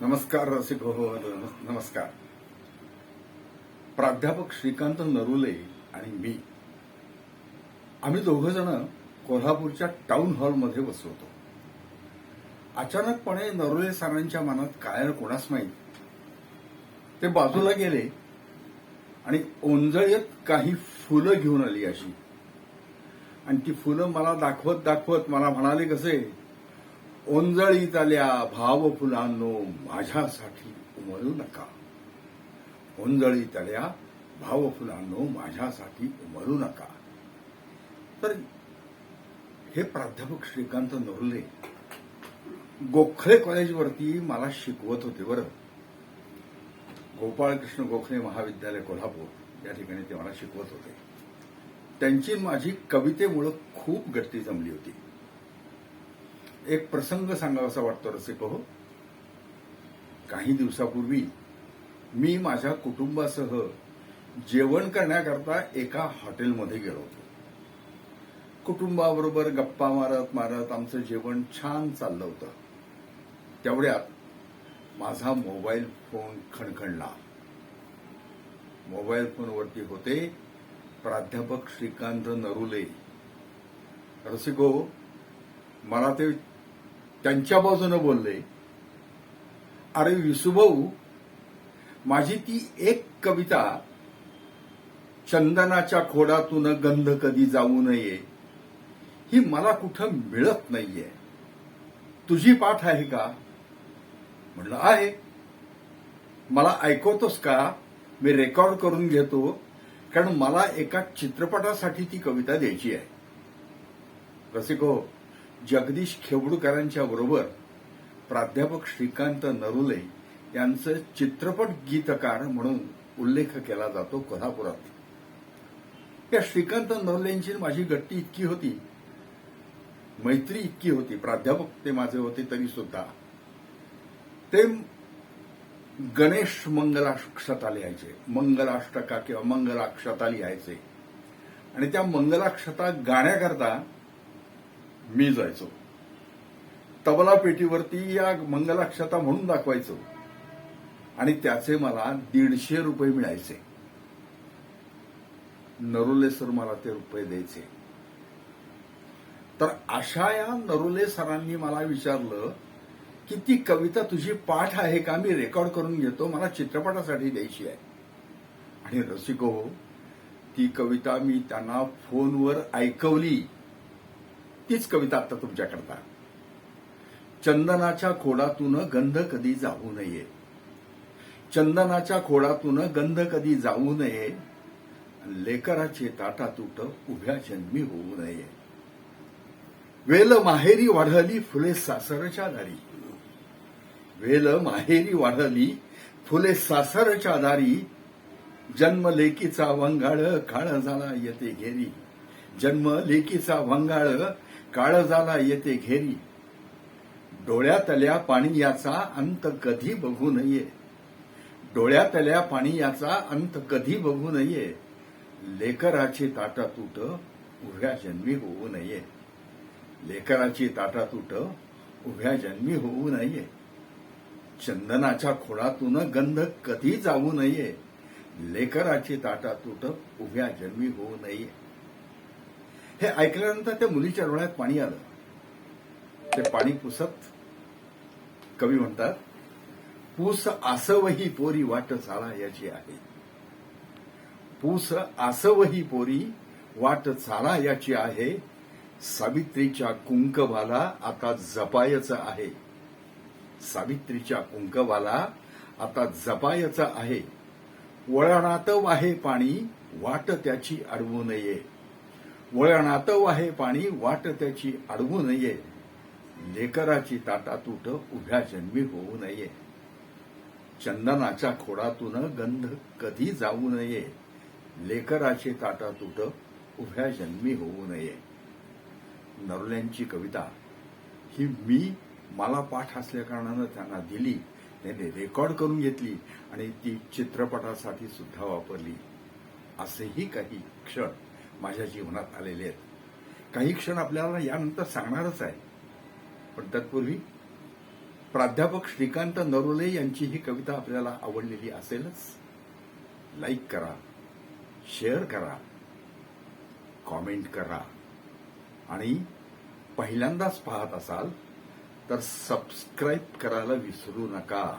नमस्कार रसिक हो नमस्कार. प्राध्यापक श्रीकांत नरुले आणि मी. आम्ही दोघं जण कोल्हापूरच्या टाउन हॉलमध्ये बसलो होतो अचानकपणे नरुले सरांच्या मनात काय कोणास माहीत? ते बाजूला गेले आणि ओंजळीत काही फुलं घेऊन आली अशी. आणि ती फुलं मला दाखवत दाखवत मला म्हणाले कसे ओंजळीत आल्या भाव फुलांनो माझ्यासाठी उमळू नका. ओंजळीत आल्या भाव फुलांनो माझ्यासाठी उमळू नका. तर हे प्राध्यापक श्रीकांत नवले गोखले कॉलेजवरती मला शिकवत होते बरं. गोपाळकृष्ण गोखले महाविद्यालय कोल्हापूर या ठिकाणी ते मला शिकवत होते. त्यांची माझी कवितेमुळं खूप गट्टी जमली होती. एक प्रसंग सांगावासा वाटतो रसिक हो काही दिवसापूर्वी मी माझ्या कुटुंबासह जेवण करण्याकरता एका हॉटेलमध्ये गेलो होतो. कुटुंबाबरोबर गप्पा मारत मारत आमचं जेवण छान चाललं होतं. तेवढ्यात माझा मोबाईल फोन खणखणला. मोबाईल फोनवरती होते प्राध्यापक श्रीकांत नरुले. रसिको मला ते त्यांच्या बाजूनं बोलले. अरे विसुभाऊ माझी ती एक कविता चंदनाच्या खोडातून गंध कधी जाऊ नये ही मला कुठं मिळत नाहीये. तुझी पाठ आहे का? म्हणलं आहे. मला ऐकवतोस का? मी रेकॉर्ड करून घेतो कारण मला एका चित्रपटासाठी ती कविता द्यायची आहे. रसिको जगदीश खेवडूकरांच्या बरोबर प्राध्यापक श्रीकांत नरुले यांचं चित्रपट गीतकार म्हणून उल्लेख केला जातो कोल्हापुरात. या श्रीकांत नरुलेंची माझी गट्टी इतकी होती मैत्री इतकी होती प्राध्यापक ते माझे होते तरी सुद्धा ते गणेश मंगलाक्षता लिहायचे मंगलाष्टका किंवा मंगलाक्षता लिहायचे. आणि त्या मंगलाक्षता गाण्याकरता मी जायचो तबला पेटीवरती या मंगलाक्षता म्हणून दाखवायचो. आणि त्याचे मला दीडशे रुपये मिळायचे. नरुले सर मला ते रुपये द्यायचे. तर अशा या नरुले सरांनी मला विचारलं की ती कविता तुझी पाठ आहे का? मी रेकॉर्ड करून घेतो. मला चित्रपटासाठी द्यायची आहे. आणि रसिको ती कविता मी त्यांना फोनवर ऐकवली. तीच कविता आता तुमच्याकरता चंदनाच्या खोडातून गंध कधी जाऊ नये. चंदनाच्या खोडातून गंध कधी जाऊ नये. लेकराचे ताटा तुट उभ्या जन्मी होऊ नये. वेल माहेरी वाढली फुले सासरच्या दारी. वेल माहेरी वाढली फुले सासरच्या दारी. जन्म लेकीचा वंगाळ काळ झाला येते घेरी. जन्म लेकीचा वंगाळ काळजाला येते घेरी. डोळ्यातल्या पाणी याचा अंत कधी बघू नये. डोळ्यातल्या पाणी याचा अंत कधी बघू नये. लेकराची ताटातूट उभ्या जन्मी होऊ नये. लेकराची ताटातूट उभ्या जन्मी होऊ नये. चंदनाच्या खोडातून गंध कधी जाऊ नये. लेकराची ताटातूट उभ्या जन्मी होऊ नये. हे ऐकल्यानंतर त्या मुलीच्या डोळ्यात पाणी आलं. ते पाणी पुसत कवी म्हणतात पूस आसवही पोरी वाट चाला याची आहे. पूस आसवही पोरी वाट चाला याची आहे. सावित्रीच्या कुंकवाला आता जपायचं आहे. सावित्रीच्या कुंकवाला आता जपायचं आहे. वळणात वाहे पाणी वाट त्याची अडवू नये. वळणात वाहे पाणी वाट त्याची अडवू नये. लेकराची ताटा तुट उभ्या जन्मी होऊ नये. चंदनाच्या खोडातून गंध कधी जाऊ नये. लेकराची ताटा तुट उभ्या जन्मी होऊ नये. नरुल्यांची कविता ही मी मला पाठ असल्याकारणानं त्यांना दिली. त्यांनी रेकॉर्ड करून घेतली आणि ती चित्रपटासाठी सुद्धा वापरली. असेही काही क्षण माझ्या जीवनात आलेले आहेत. काही क्षण आपल्याला यानंतर सांगणारच आहे. पण तत्पूर्वी प्राध्यापक श्रीकांत नरोले यांची ही कविता आपल्याला आवडलेली असेलच. लाईक करा शेअर करा कॉमेंट करा. आणि पहिल्यांदाच पाहत असाल तर सबस्क्राईब करायला विसरू नका.